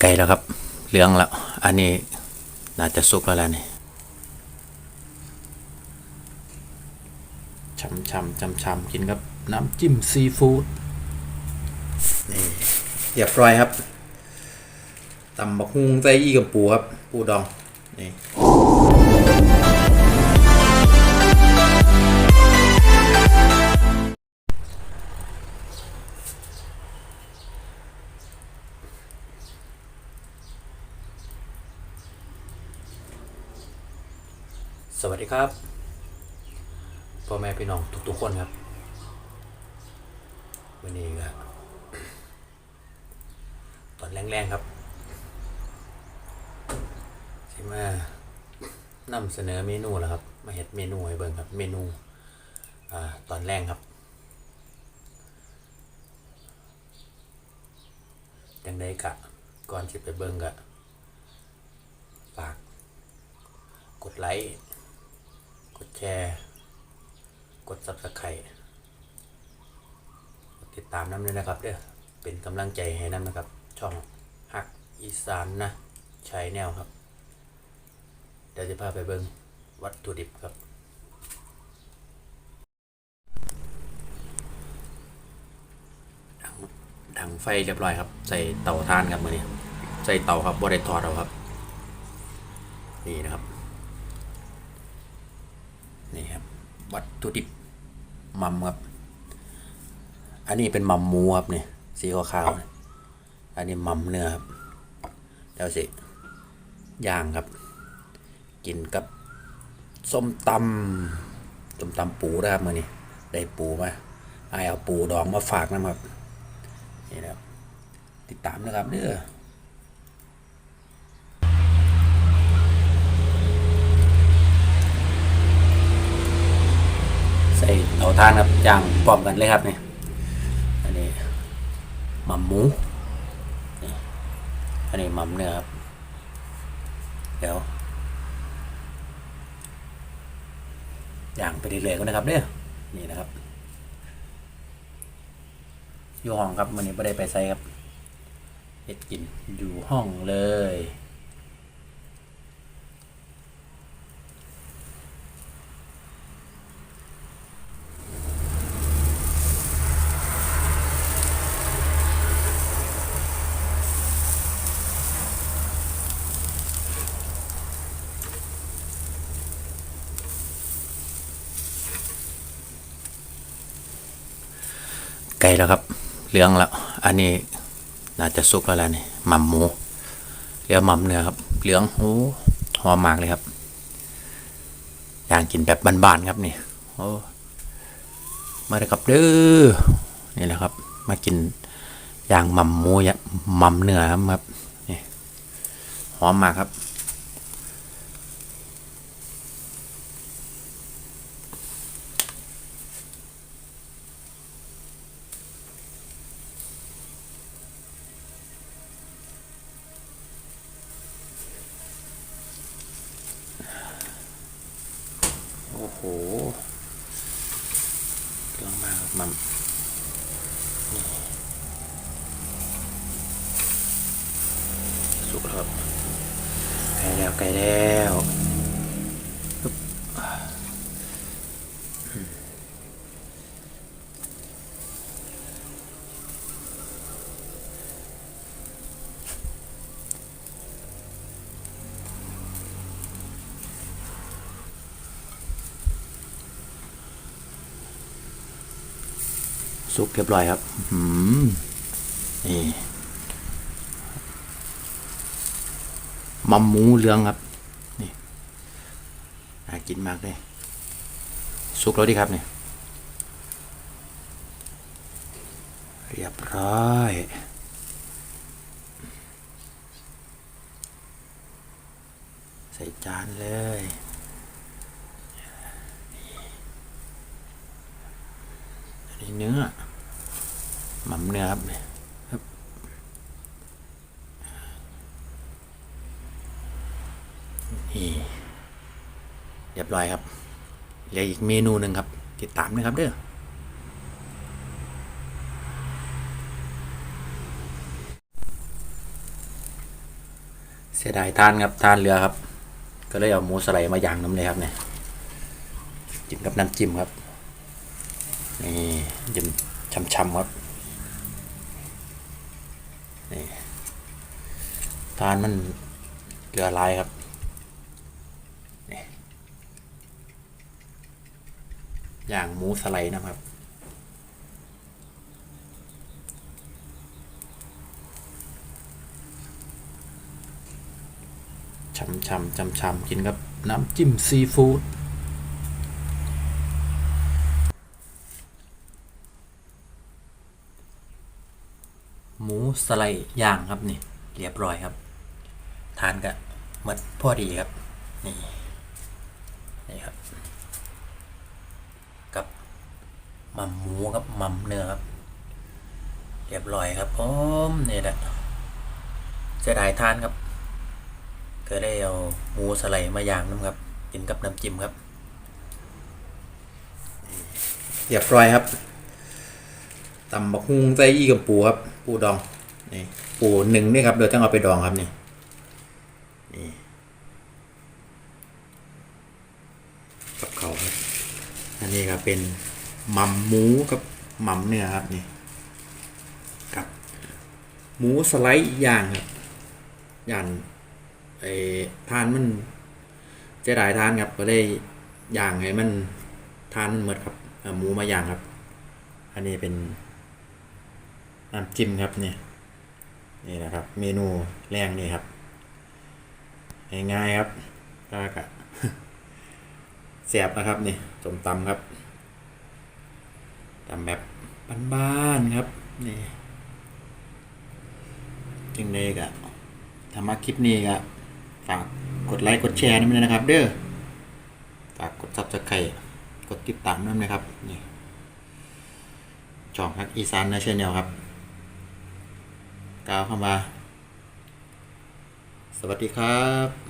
ไก่แล้วครับ เหลืองแล้ว อันนี้น่าจะสุกแล้วแหละนี่ช้ำช้ำช้ำช้ำกินครับ น้ำจิ้มซีฟู้ดนี่เรียบร้อยครับตำบักฮุงใส่อีกับปูครับ ปูดอง นี่ สวัสดีครับพ่อแม่พี่น้องทุกๆคนครับ วันนี้ก็ตอนแรงๆครับที่มานำเสนอเมนูแล้วครับ มาเห็ดเมนูให้เบิ่งครับ เมนูอ่าตอนแรงครับจังได้กะก่อนที่ไปเบิ่งกะฝากกดไลค์ กดแชร์ กด subscribe ติดตามน้ำด้วยนะครับเด้อเป็นกำลังใจให้น้ำนะครับ ช่องฮักอีสานนะใช้แนวครับ เดี๋ยวจะพาไปเบิ่งวัตถุดิบครับดังดังไฟเรียบร้อยครับ ใส่เตาถ่านครับมือนี้ใส่เตาครับบ่ได้ทอดเอาครับ นี่นะครับ นี่ครับ วัต ถุดิบมัมครับอันนี้เป็นมัมมูครับเนี่ยสีขาวๆอันนี้มัมเนื้อครับเดี๋ยวสิย่างครับ กินกับส้มตำส้มตำปูนะครับมือนี้ได้ปูมาไอเอาปูดองมาฝากนะครับนี่นะครับติดตามนะครับเด้อ ส่เตาถ่านครับย่างพร้อมกันเลยครับเนี่ยอันนี้หมัมหมูอันนี้หมัมเนื้อครับเดี๋ยวย่างไปเรื่อยๆกันะครับเนี่ยนี่นะครับอยู่ห้องครับวันนี้ไม่ได้ไปใส่ครับเฮ็ดกินอยู่ห้องเลย ไก่แล้วครับ เหลืองแล้ว อันนี้น่าจะสุกแล้วแหละนี่หม่ำหมูเรียกหม่ำเนื้อครับ เหลืองโอ้หอมมากเลยครับย่างกินแบบบานๆครับนี่โอ้มาเลยครับเด้อนี่แหละครับ มากินย่างหม่ำหมูยะหม่ำเนื้อครับนี่หอมมากครับ โหเรื่องมาครับมัมสุกครับไกลแล้วไกลแล้ว สุกเรียบร้อยครับอืมนี่มัมหมูเหลืองครับ นี่น่ากินมากเลยสุกแล้วดีครับเนี่ยเรียบร้อยใส่จานเลย อันนี้เนื้อ หม่ำเนื้อครับเนี่ยครับนี่เรียบร้อยครับเหลืออีกเมนูหนึ่งครับ ติดตามนะครับเด้อเสียดายทานครับทานเรือครับ ก็เลยเอาหมูสไลด์มาย่างน้ำเลยครับเนี่ยกินกับน้ำจิ้มครับนี่จิ้มช่ำๆครับนี่ ทานมันเกลือลายครับนี่ย่างหมูสไลด์นะครับช่ำช่ำช่ำช่ำกินกับน้ำจิ้มซีฟู้ดหมูสไลด์ย่างครับนี่เรียบร้อยครับ ทานกับมัดพอดีครับ นี่นี่ครับ กับหมัมหมูครับหมัมเนื้อครับ เรียบร้อยครับผมนี่แหละเสียดายทานครับก็ได้เอาหมูสไลด์มาย่างน้ำครับกินกับน้ำจิ้มครับเรียบร้อยครับตำบักฮุงใส่อีกับปูครับ ปูดองนี่ปูหนึ่งนี่ครับเดี๋ยวต้องเอาไปดองครับนี่กับเขาครับ อันนี้ครับเป็นหม่ำหมูกับหม่ำเนื้อครับนี่กับหมูสไลด์ย่างครับย่างไอ้ทานมันเจะได้ทานครับก็ได้ย่างให้มันทานมันหมดครับหมูมาย่างครับ อันนี้เป็นน้ำจิ้มครับนี่นี่นะครับ เมนูแรงนี่ครับง่ายๆครับก็ แสบนะครับนี่สมตำครับตำแบบบ้านๆครับนี่จึงเลยกะถ้ามาคลิปนี้ก็ฝากกดไลค์กดแชร์ด้วยนะครับ เด้อฝากกดซับสไครต์กดติดตามด้วยนะครับนี่ช่องฮักอีสานนะชแนลครับกล่าวคำว่าสวัสดีครับ